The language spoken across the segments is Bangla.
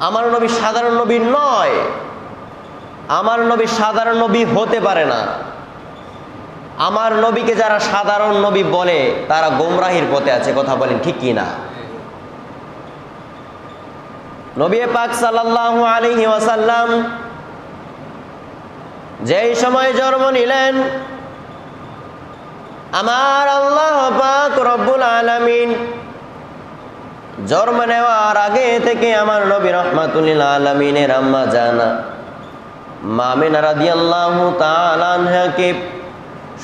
আমার নবী সাধারণ নবী নয়। আমার নবী সাধারণ নবী হতে পারে না। আমার নবীকে যারা সাধারণ নবী বলে, তারা গোমরাহির পথে আছে, কথা বলেন ঠিক না নবী পাক সাল্লাল্লাহু আলাইহি ওয়াসাল্লাম যেই সময় জন্ম নিলেন, আমার আল্লাহ পাক রব্বুল আলামিন জন্ম নেওয়ার আগে থেকে আমার নবী রহমাতুল্লিল আলমিনের আম্মা জানা। মামিনা রাদিয়াল্লাহু তাআলা আনহাকে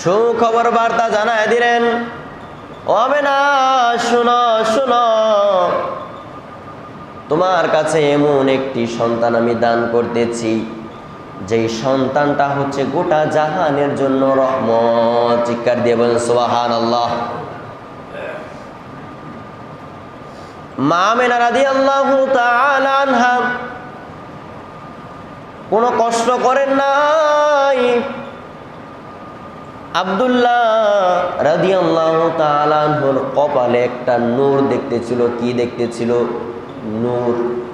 সুখবর বার্তা জানায় দিলেন হবে না শুনো শুনো। তোমার কাছে এমন একটি সন্তান আমি দান করতেছি, যেই সন্তানটা হচ্ছে গোটা জাহানের জন্য রহমত। চিৎকার দিয়ে বলেন সোহান আল্লাহ আল্লাহ আনহা। কোনো কষ্ট করেন নাই। আবদুল্লাহ তালানহর কপালে একটা নূর দেখতেছিল। কি দেখতেছিল? নূর।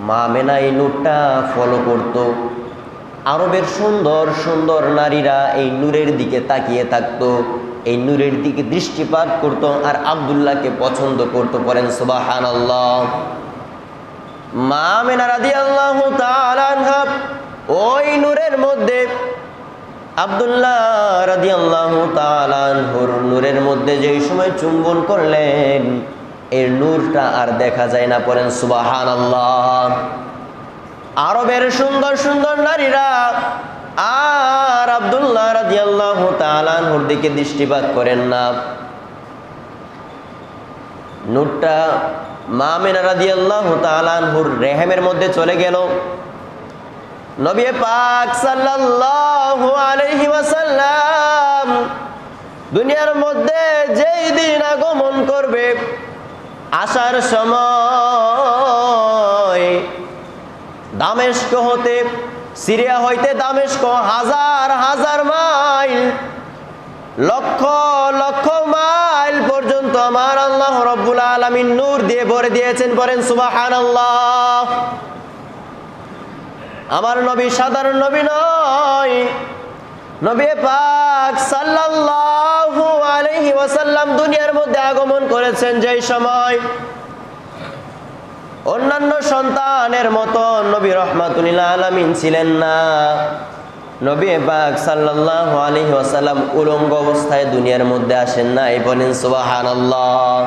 মা মেনা এই নূরটা ফলো করত। আরবের সুন্দর সুন্দর নারীরা এই নূরের দিকে তাকিয়ে থাকতো। এই নূরের দিকে দৃষ্টিপাত করত আর আবদুল্লাহকে পছন্দ করতো। পরেন সুবাহান আল্লাহ মা মেনা রাদি আল্লাহ ওই নূরের মধ্যে, আবদুল্লাহ রাদি আল্লাহ তালানহুর নূরের মধ্যে যেই সময় চুম্বন করলেন, এর নূরটা আর দেখা যায় না। পড়েন সুবাহান আল্লাহ আরবের সুন্দর সুন্দর নারীরা আর আবদুল্লাহ রাজি আল্লাহ তালানহুর দিকে দৃষ্টিপাত করেন না। নূরটা মামিনা রাজি আল্লাহ তালানহুর রেহেমের মধ্যে চলে গেল। নবী পাক সাল্লাল্লাহু আলাইহি ওয়াসাল্লাম দুনিয়ার মধ্যে যেই দিন আগমন করবে, আসার সময় দামেস্ক হতে, সিরিয়া হইতে দামেস্ক হাজার হাজার মাইল, লক্ষ লক্ষ মাইল পর্যন্ত আমার আল্লাহ রব্বুল আলমিন নূর দিয়ে ভরে দিয়েছেন পরেন সুবাহান আল্লাহ আমার নবী সাধারণ নবী নয়, নবী পাক সাল্লাল্লাহু আলাইহি ওয়াসাল্লাম দুনিয়ার মধ্যে আগমন করেছেন যেই সময় অন্যান্য সন্তানের মতো নবী রহমাতুল্লিল আলামিন ছিলেন না। নবী পাক সাল্লাল্লাহু আলাইহি ওয়াসাল্লাম উলঙ্গ অবস্থায় দুনিয়ার মধ্যে আসেন না, এই বলেন সুবহানাল্লাহ।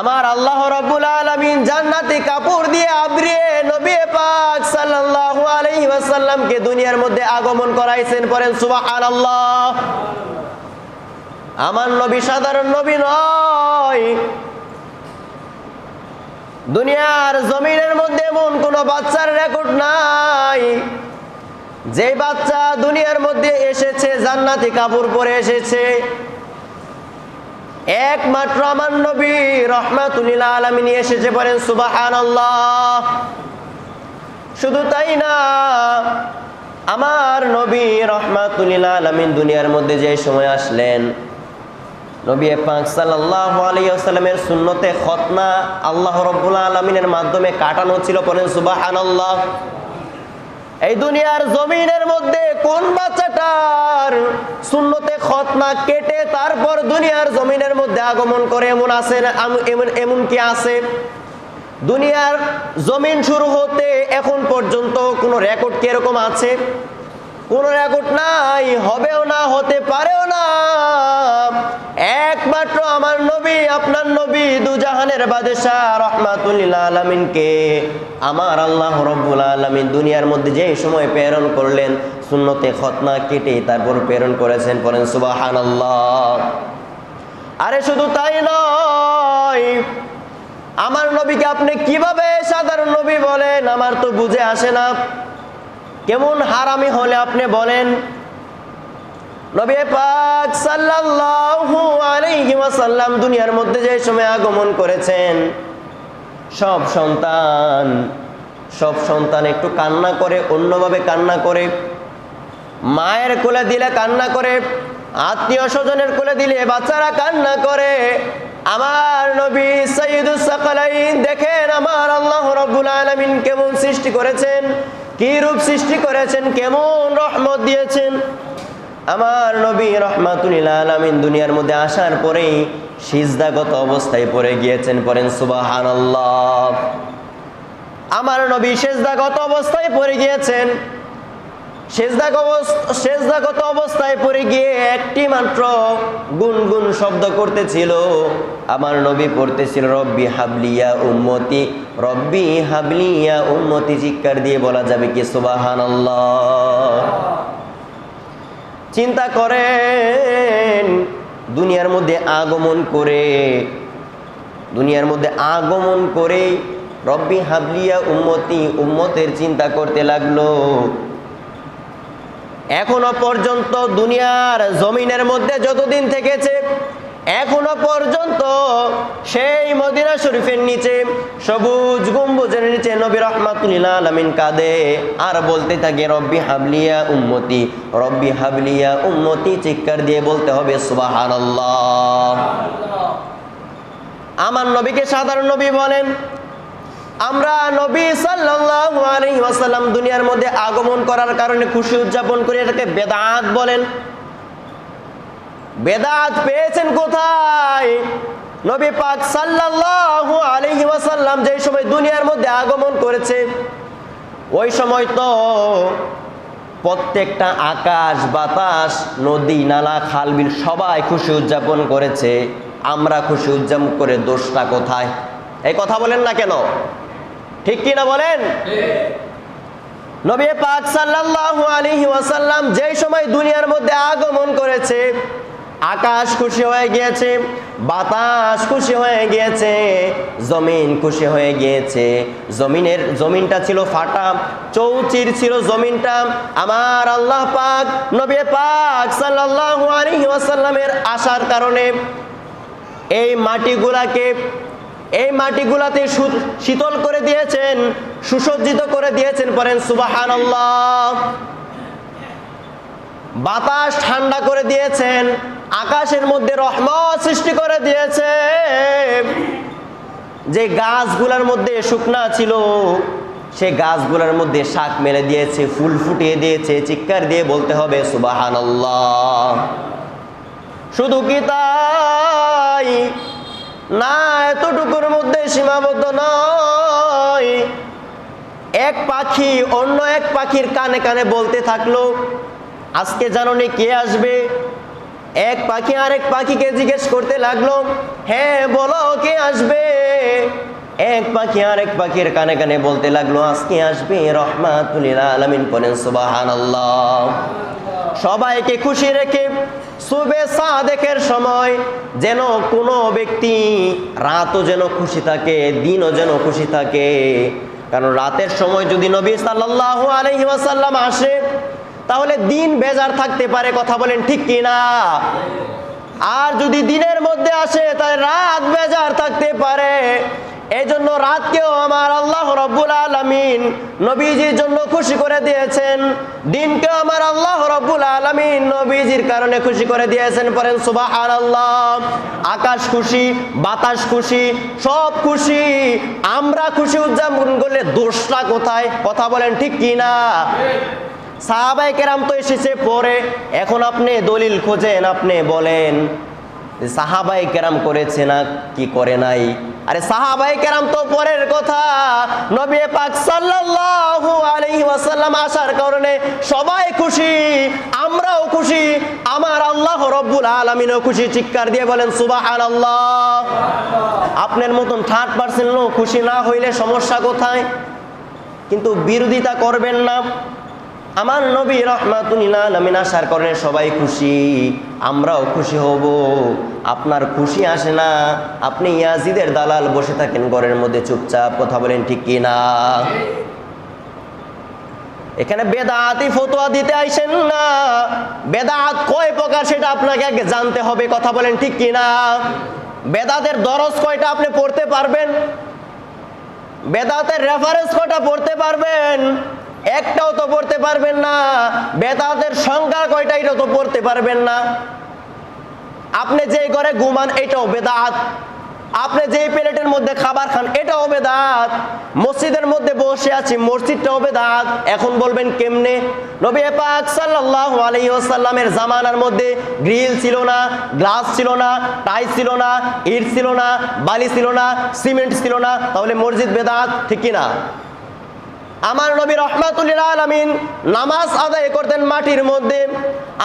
আমার আল্লাহ রব্বুল আলামিন জান্নাতি কাপড় দিয়ে আবরিয়ে নবী পাক সাল্লাল্লাহু আলাইহি ওয়াসাল্লামকে দুনিয়ার মধ্যে আগমন করাইছেন পরেন সুবহানাল্লাহ। আমার নবী সাধারণ নবী নয়। দুনিয়ার জমিনের মধ্যে এমন কোন বাচ্চার রেকর্ড নাই। যে বাচ্চা দুনিয়ার মধ্যে এসেছে, জান্নাতি কাপড় পরে এসেছে। একমাত্র আমার নবী রহমাতুল্লিল আলমিন এসেছে বলেন সুবাহান শুধু তাই না, আমার নবী রহমাতুল্লিল আলমিন দুনিয়ার মধ্যে যে সময় আসলেন নবী পাক সাল্লাল্লাহু আলাইহি ওয়াসাল্লামের সুন্নতে খতনা আল্লাহ রাব্বুল আলামিনের মাধ্যমে কাটানো ছিল বলেন সুবহানাল্লাহ। এই দুনিয়ার জমিনের মধ্যে কোন বাচ্চাটার শূন্যতে খতনা কেটে তারপর দুনিয়ার জমিনের মধ্যে আগমন করে এমন আছে এমন এমন কি আছে? দুনিয়ার জমিন শুরু হতে এখন পর্যন্ত কোনো রেকর্ড কি এরকম আছে? কোনো রেকর্ড নাই, হবেও না, হতে পারেও না। একমাত্র আমার নবী, আপনার নবী দুজাহানের বাদশাহ রহমাতুল্লিল আলমিনকে আমার আল্লাহ রব্বুল আলমিন দুনিয়ার মধ্যে যে সময় প্রেরণ করলেন শূন্যতে খতনা কেটে তারপর প্রেরণ করেছেন পরেন সুবাহান আল্লাহ আরে শুধু তাই নয়, আমার নবীকে আপনি কীভাবে সাধারণ নবী বলেন, আমার তো বুঝে আসে না। কেমন হারামি হলে আপনি বলেন? নবী পাক সাল্লাল্লাহু আলাইহি ওয়াসাল্লাম দুনিয়ার মধ্যে যে সময় আগমন করেছেন, সব সন্তান সব সন্তান একটু কান্না করে, অন্যভাবে কান্না করে, মায়ের কোলে দিলে কান্না করে, আত্মীয় স্বজনের কোলে দিলে বাচ্চারা কান্না করে, আমার নবী সৈয়দুস সাকালাইন দেখেন আমার আল্লাহ রব্বুল আলামিন কেমন সৃষ্টি করেছেন। কি রূপ সৃষ্টি করেছেন? কেমন রহমত দিয়েছেন? আমার নবী রহমাতুল আলমিন দুনিয়ার মধ্যে আসার পরেই সিজদাগত অবস্থায় পড়ে গিয়েছেন পরেন সুবাহান আমার নবী সেজদাগত অবস্থায় পড়ে গিয়েছেন। সেজদাগত অবস্থায় পড়ে গিয়ে একটি মাত্র গুনগুন শব্দ করতেছিল। আমার নবী পড়তেছিল, রব্বি হাবলিয়া উম্মতি, রব্বি হাবলিয়া উম্মতি চিৎকার দিয়ে বলা যাবে কি সুবাহান চিন্তা করেন, দুনিয়ার মধ্যে আগমন করে, দুনিয়ার মধ্যে আগমন করে রব্বি হাবলিয়া উম্মতি, উম্মতের চিন্তা করতে লাগল। এখনও পর্যন্ত দুনিয়ার জমিনের মধ্যে যতদিন থেকেছে, এখনও পর্যন্ত সেই মদিনা শরীফের নিচে, সবুজ গম্বুজের নিচে নবী রহমাতুল্লাহ আলমিন কাঁদে। আর বলতে থাকে, রব্বি হাবলিয়া উম্মতি, রব্বি হাবলিয়া উম্মতি, চিৎকার দিয়ে বলতে হবে সুবাহান আমার নবীকে সাধারণ নবী বলেন আমরা নবী ওয়াসাল্লাম দুনিয়ার মধ্যে আগমন করার কারণে খুশি উদযাপন করি, এটাকে বেদাত বলেন। বেদাত পেয়েছেন কোথায়? নবী পাক সাল্লাল্লাহু আলাইহি ওয়াসাল্লাম যেই সময় দুনিয়ার মধ্যে আগমন করেছে, ওই সময় তো প্রত্যেকটা আকাশ, বাতাস, নদী, নালা, খাল, বিল সবাই খুশি উদযাপন করেছে। আমরা খুশি উদযাপন করে দোষটা কোথায়? এই কথা বলেন না কেন? ঠিক কি না বলেন? নবী পাক সাল্লাল্লাহু আলাইহি ওয়াসাল্লাম যেই সময় দুনিয়ার মধ্যে আগমন করেছে, আকাশ খুশি হয়ে গিয়েছে, বাতাস খুশি হয়ে গিয়েছে, জমিন খুশি হয়ে গিয়েছে, জমিনের, জমিনটা ছিল ফাটা, চৌচির ছিল জমিনটা, আমার আল্লাহ পাক নবী পাক সাল্লাল্লাহু আলাইহি ওয়াসাল্লামের আসার কারণে এই মাটিগুলাকে এই মাটিগুলাতে শীতল করে দিয়েছেন, সুসজ্জিত করে দিয়েছেন পরেন সুবাহান বাতাস ঠান্ডা করে দিয়েছেন, আকাশের মধ্যে রহমত সৃষ্টি করে দিয়েছে যে গাছগুলার মধ্যে শুকনা ছিল, সে গাছগুলার মধ্যে শাক মেলে দিয়েছে, ফুল ফুটিয়ে দিয়েছে, চিৎকার দিয়ে বলতে হবে সুবাহান শুধু কি তাই? না, এতটুকুর মধ্যে সীমাবদ্ধ নয়। এক পাখি অন্য এক পাখির কানে কানে বলতে থাকল, আজকে জাননি কে আসবে? এক পাখি আরেক পাখিকে জিজ্ঞেস করতে লাগল হ্যাঁ বলো কে আসবে? এক পাখি আরেক পাখির কানে কানে বলতে লাগল, আজকে আসবে রহমাতুল্লিল আলমিন পড়েন সুবাহান সবাইকে খুশি রেখে শুভে সাদেকের সময় যেন কোনো ব্যক্তি রাতও যেন খুশি থাকে, দিনও যেন খুশি থাকে। কারণ রাতের সময় যদি নবী সাল্লাল্লাহু আলাইহি ওয়াসাল্লাম আসে, তাহলে দিন বেজার থাকতে পারে, কথা বলেন ঠিক কি না আর যদি দিনের মধ্যে আসে, তাহলে রাত বেজার থাকতে পারে। এই জন্য রাতকেও আমার আল্লাহ রব্বুল আলমিন নবীজির জন্য খুশি করে দিয়েছেন। দিনকে আমার আল্লাহ রব্বুল আলমিন নবীজির কারণে খুশি করে দিয়েছেন পরেন সুবাহ আল্লাহ আকাশ খুশি, বাতাস খুশি, সব খুশি। আমরা খুশি উদযাপন করলে দোষটা কোথায়? কথা বলেন ঠিক কি না সাহাবাই কেরাম তো এসেছে পরে। এখন আপনি দলিল খোঁজেন, আপনি বলেন সাহাবাই কেরাম করেছে না কি করে নাই? আরে সাহাবাই কেরাম তো পরের কথা। নবী পাক সাল্লাল্লাহু আলাইহি ওয়াসাল্লাম আসার কারণে সবাই খুশি, আমরাও খুশি, আমার আল্লাহ রব্বুল আলামিনও খুশি, চিৎকার দিয়ে বলেন, সুবহানাল্লাহ। আপনার মতন থার্ড পার্সেন্ট লোক খুশি না হইলে সমস্যা কোথায়? কিন্তু বিরোধিতা করবেন না। আমার নবী রহমাতুল্লাহ আলমিন আসার কারণে সবাই খুশি, আমরাও খুশি হব। আপনার খুশি আসে না, আপনি ইয়াজিদের দালাল বসে থাকেন ঘরের মধ্যে চুপচাপ, কথা বলেন ঠিক কি না এখানে বেদাতি ফতোয়া দিতে আইসেন না। বেদাত কয় প্রকার সেটা আপনাকে আগে জানতে হবে, কথা বলেন ঠিক কি না বেদাতের দরজ কয়টা আপনি পড়তে পারবেন? বেদাতের রেফারেন্স কটা পড়তে পারবেন? একটাও তো পড়তে পারবেন না। বেদাতের সংখ্যা কয়টা এটাও তো পড়তে পারবেন না। আপনি যে ঘরে ঘুমান, এটাও বেদাত। আপনি যেই প্লেটের মধ্যে খাবার খান, এটাও বেদাত। মসজিদের মধ্যে বসে আছি, মসজিদটাও বেদাত। এখন বলবেন কেমনে? নবী পাক সাল্লাল্লাহু আলাইহি ওয়াসাল্লামের জামানার মধ্যে গ্রিল ছিল না, গ্লাস ছিল না টাইস ছিল না, ইট ছিল না, বালি ছিল না, সিমেন্ট ছিল না, তাহলে মসজিদ বেদাত, ঠিক কি না? আমার নবী রহমাতুল্লিল আলমিন নামাজ আদায় করতেন মাটির মধ্যে।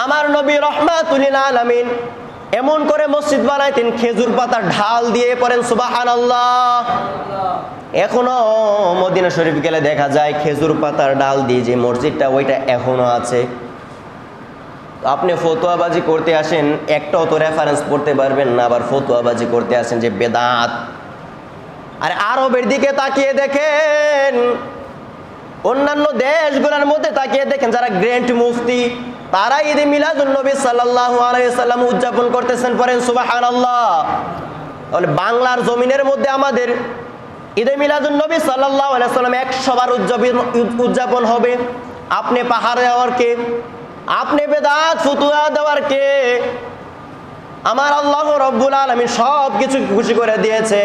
আমার নবী রহমাতুল্লিল আলমিন এমন করে মসজিদ বানাইতেন, খেজুর পাতা ঢাল দিয়ে পড়েন সুবাহান আল্লাহ এখনও মদিনা শরীফ গেলে দেখা যায়, খেজুর পাতার ডাল দিয়ে যে মসজিদটা, ওইটা এখনও আছে। আপনি ফতোয়াবাজি করতে আসেন, একটাও তো রেফারেন্স পড়তে পারবেন না, আবার ফতোয়াবাজি করতে আসেন যে বেদাত। আর আরবের দিকে তাকিয়ে দেখেন অন্যান্য দেশগুলোর মধ্যে তাকিয়ে দেখেন যারা গ্র্যান্ড মুফতি তারা ঈদে মিলাদুল নবী সাল্লাল্লাহু আলাইহি সাল্লাম উদযাপন করতেছেন পরেন পড়েন সুবহানাল্লাহ। তাহলে বাংলার জমিনের মধ্যে আমাদের ঈদে মিলাদুল নবী সাল্লাল্লাহু আলাইহি সাল্লাম একশো বার উদযাপন উদযাপন হবে। আপনি পাহাড়ে দেওয়ার কে? আপনি বেদাত, ফুতুয়া দেওয়ার কে? আমার আল্লাহ রব্বুল আলমিন সব কিছু খুশি করে দিয়েছে।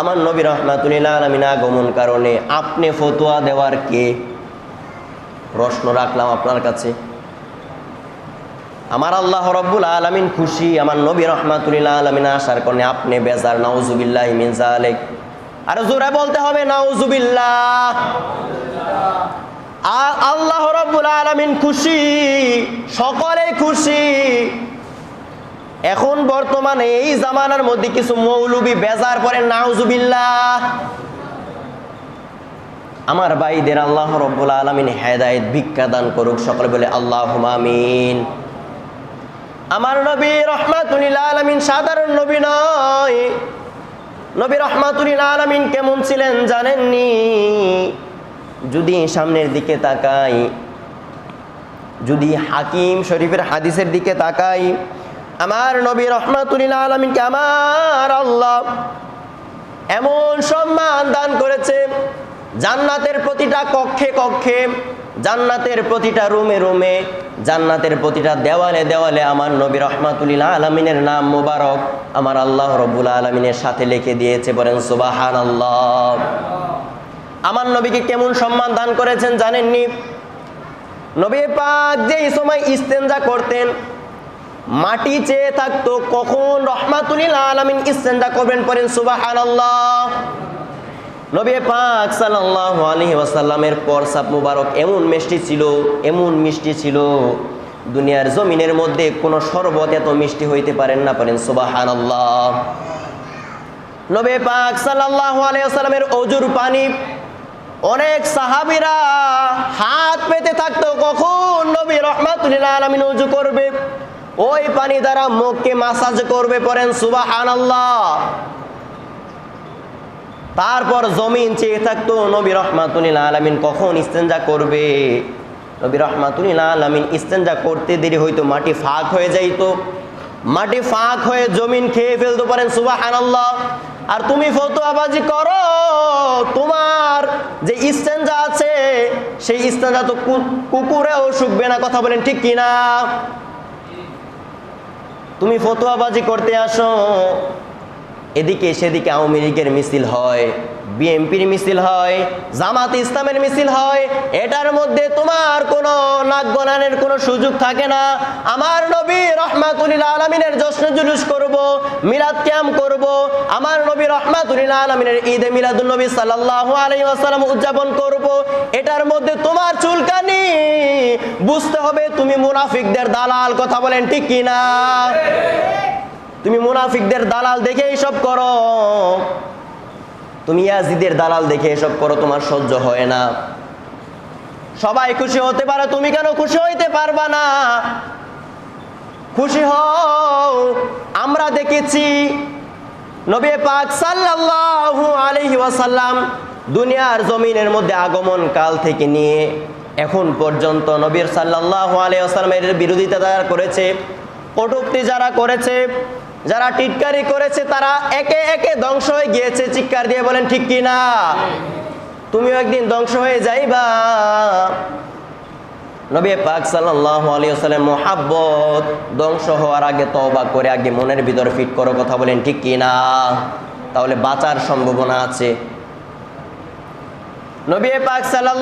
আমার নবী রহমাতুল্লাহ আলমিন আগমন কারণে আপনি ফতোয়া দেওয়ার কে প্রশ্ন রাখলাম আপনার কাছে? আমার আল্লাহ রব্বুল আলমিন খুশি, আমার নবী রহমাতুল্লাহ আলমিন আসার কারণে আপনি বেজার, নাউজুবিল্লাহ মিনজা আলেক আর জোরে বলতে হবে, নাউজুবিল্লাহ। আল্লাহ রব্বুল আলমিন খুশি সকলে খুশি। এখন বর্তমানে এই জামানার মধ্যে কিছু মৌলবি বেজার পরে নাউজুবিল্লাহ। আমার ভাইদের আল্লাহ রব্বুল আলমিন হেদায়ত, ভিক্ষা দান করুক, সকলে বলে আল্লাহ আমিন। আমার নবী রহমাতুল্লাহ আলমিন সাধারণ নবী নয়। নবী রহমাতুল্লাহ আলমিন কেমন ছিলেন জানেননি? যদি সামনের দিকে তাকাই, যদি হাকিম শরীফের হাদিসের দিকে তাকাই আমার নবী রহমাতুল্লাহ আলমিনকে আমার আল্লাহ এমন সম্মান দান করেছে জান্নাতের প্রতিটা কক্ষে কক্ষে, জান্নাতের প্রতিটা রুমে রুমে, জান্নাতের প্রতিটা দেওয়ালে দেওয়ালে আমার নবী রহমাতুল্লাহ আলমিনের নাম মোবারক আমার আল্লাহ রব্বুল আলমিনের সাথে লিখে দিয়েছে, বলেন সুবাহান আল্লাহ আমার নবীকে কেমন সম্মান দান করেছেন জানেননি? নবী পাক যেই সময় ইস্তেঞ্জা করতেন মাটি চেয়ে থাকতো, কখন রহমাতুল্লাহ আলামিন ইস্তেঞ্জা করবেন পরেন সুবহানাল্লাহ। নবী পাক সাল্লাল্লাহু আলাইহি ওয়াসাল্লামের পরসাপ মুবারক এমন মিষ্টি ছিল, এমন মিষ্টি ছিল, দুনিয়ার জমিনের মধ্যে কোনো শরবত এত মিষ্টি হইতে পারেন না পারেন সুবহানাল্লাহ। নবী পাক সাল্লাল্লাহু আলাইহি ওয়াসাল্লামের অজুর পানি, অনেক সাহাবীরা হাত পেতে থাকতো, কখন নবী রহমাতুল্লাহ আলামিন উজু করবে? ওই পানি দ্বারা মুখকে মাসাজ করবে পড়েন সুবহানাল্লাহ। তারপর জমিন চেয়ে থাকতো নবী রহমাতুল্লাহ আলামিন, কখন ইস্তেঞ্জা করবে? নবী রহমাতুল্লাহ আলামিন ইস্তেঞ্জা করতে দেরি হয়তো মাটি ফাঁক হয়ে যাইতো। মাটি ফাঁক হয়ে জমিন খেয়ে ফেলতে পারেন সুবহানাল্লাহ। আর তুমি ফতোয়াবাজি করো, তোমার যে ইস্তেঞ্জা আছে, সেই ইস্তেঞ্জা তো কুকুরেও শুকবে না, কথা বলেন ঠিক কিনা? তুমি ফতোয়াবাজি করতে আসো। এদিকে সেদিকে আওয়ামী লীগের মিছিল হয়, বিএনপির মিছিল হয়, জামাত ইসলামের মিছিল হয়। এটার মধ্যে তোমার কোনো নাক গণানের কোনো সুযোগ থাকে না। আমার নবী রহমাতুল্লাহ আলমিনের জশ্ন জুলুস করব, মিলাদ ক্যাম্প করব। আমার নবী রহমাতুল্লাহ আলমিনের ঈদে মিলাদুল নবী সাল্লাহ আলাই আসালাম উদযাপন করব। এটার মধ্যে তোমার চুলকানি। বুঝতে হবে তুমি মুনাফিকদের দালাল, কথা বলেন ঠিক কিনা? তুমি মুনাফিকদের দালাল দেখে এইসব করো। তুমি ইয়াজিদের দালাল দেখে এসব করো, তোমার সহ্য হয় না। সবাই খুশি হতে পারে, তুমি কেন খুশি হইতে পারবা না? খুশি হও, আমরা দেখেছি নবী পাক সাল্লাল্লাহু আলাইহি ওয়াসাল্লাম দুনিয়ার জমিনের মধ্যে আগমন কাল থেকে নিয়ে এখন পর্যন্ত নবীর সাল্লাল্লাহু আলাইহি ওয়াসাল্লামের বিরোধিতা যারা করেছে, কটূক্তি যারা করেছে যারা টিটকারি করেছে, তারা একে একে ধ্বংস হয়ে গিয়েছে। চিৎকার দিয়ে বলেন, ঠিক কি না? তুমিও একদিন ধ্বংস হয়ে যাইবা। নবী পাক সাল্লাল্লাহু আলাইহি ওয়াসাল্লাম মোহাব্বত, ধ্বংস হওয়ার আগে তওবা করে আগে মনের ভিতর ফিট করো কথা বলেন, ঠিক কি না? তাহলে বাঁচার সম্ভাবনা আছে। নবী পাক সাল্লাল্লাহু